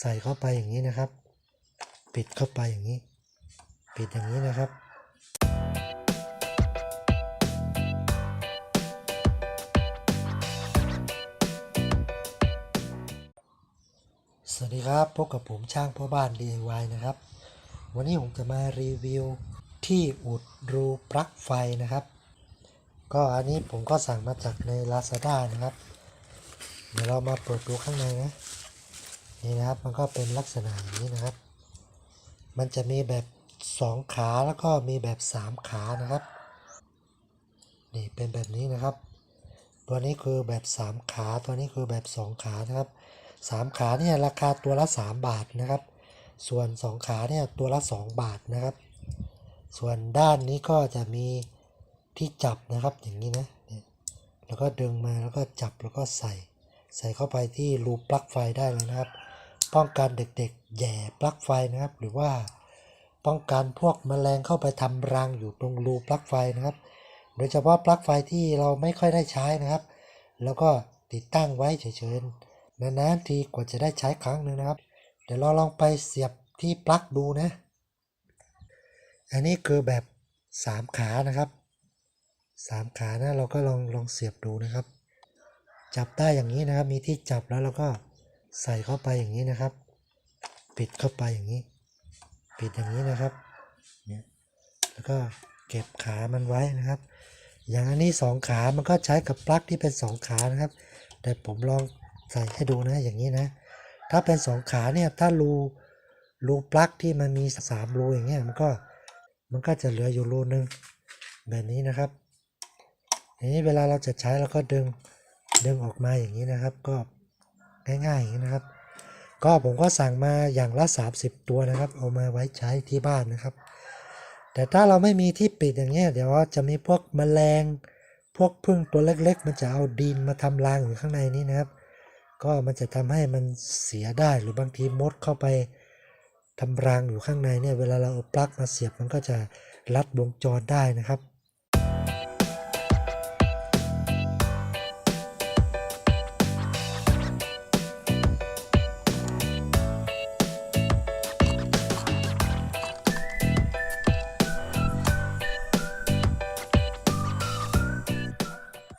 ใส่เข้าไปอย่างนี้นะครับ ปิดเข้าไปอย่างนี้ ปิดอย่างนี้นะครับ สวัสดีครับ พบกับผมช่างพ่อบ้าน DIY นะครับ วันนี้ผมจะมารีวิวที่อุดรูปลั๊กไฟนะครับ ก็อันนี้ผมก็สั่งมาจากใน Lazada นะครับ เดี๋ยวเรามาเปิดดูข้างในนะ นี่นะครับมันก็เป็นลักษณะอย่างนี้นะครับ มันจะมีแบบ 2 ขาแล้วก็มีแบบ 3 ขานะครับ นี่เป็นแบบนี้นะครับ ตัวนี้คือแบบ 3 ขาตัวนี้คือแบบ 2 ขานะครับ 3 ขาเนี่ยราคาตัวละ 3 บาทนะครับ ส่วน 2 ขาเนี่ยตัวละ 2 บาทนะครับ ส่วนด้านนี้ก็จะมีที่จับนะครับอย่างนี้นะเนี่ยแล้วก็ดึงมาแล้วก็จับแล้วก็ใส่ ใส่เข้าไปที่รูปลั๊กไฟได้เลยนะครับ ป้องกันเด็กๆแย่ปลั๊กไฟนะครับ หรือว่าป้องกันพวกแมลงเข้าไปทำรังอยู่ตรงรูปลั๊กไฟนะครับ โดยเฉพาะปลั๊กไฟที่เราไม่ค่อยได้ใช้นะครับ แล้วก็ติดตั้งไว้เฉยๆนานๆทีกว่าจะได้ใช้ครั้งหนึ่งนะครับ เดี๋ยวเราลองไปเสียบที่ปลั๊กดูนะ อันนี้คือแบบ 3 ขานะครับ 3 ขานะเราก็ลองลองเสียบดูนะครับ จับได้อย่างนี้นะครับมีที่จับแล้วเราก็ ใส่เข้าไปอย่างนี้นะครับ ปิดเข้าไปอย่างนี้ ปิดอย่างนี้นะครับเนี่ยแล้วก็เก็บขามันไว้นะครับ อย่างอันนี้สองขามันก็ใช้กับปลั๊กที่เป็นสองขานะครับ แต่ผมลองใส่ให้ดูนะอย่างนี้นะ ถ้าเป็นสองขาเนี่ยถ้ารูรูปลั๊กที่มันมีสามรูอย่างเงี้ยมันก็มันก็จะเหลืออยู่รูนึงแบบนี้นะครับอย่างนี้เวลาเราจะใช้เราก็ดึงดึงออกมาอย่างนี้นะครับ ก็ ง่ายง่างนี้นะครับ ก็ผมก็สั่งมาอย่างละ 30 ตัวนะครับ เอามาไว้ใช้ที่บ้านนะครับ แต่ถ้าเราไม่มีที่ปิดอย่างเงี้ยเดี๋ยวจะมีพวกแมลง พวกพึ่งตัวเล็กๆ มันจะเอาดินมาทำรังอยู่ข้างในนี้นะครับ ก็มันจะทำให้มันเสียได้หรือบางทีมดเข้าไปทำรังอยู่ข้างในเนี่ยเวลาเราเอาปลั๊กมาเสียบมันก็จะลัดวงจรได้นะครับ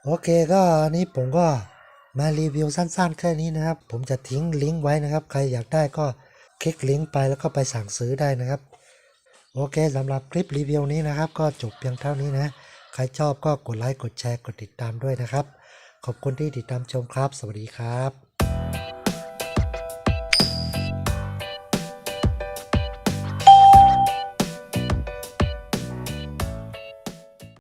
โอเคก็อันนี้ผมก็มารีวิวสั้นๆ แค่นี้นะครับ ผมจะทิ้งลิงก์ไว้นะครับ ใครอยากได้ก็คลิกลิงก์ไปแล้วก็ไปสั่งซื้อได้นะครับ โอเคสำหรับคลิปรีวิวนี้นะครับ ก็จบเพียงเท่านี้นะ ใครชอบก็กดไลค์กดแชร์กดติดตามด้วยนะครับ ขอบคุณที่ติดตามชมครับ สวัสดีครับ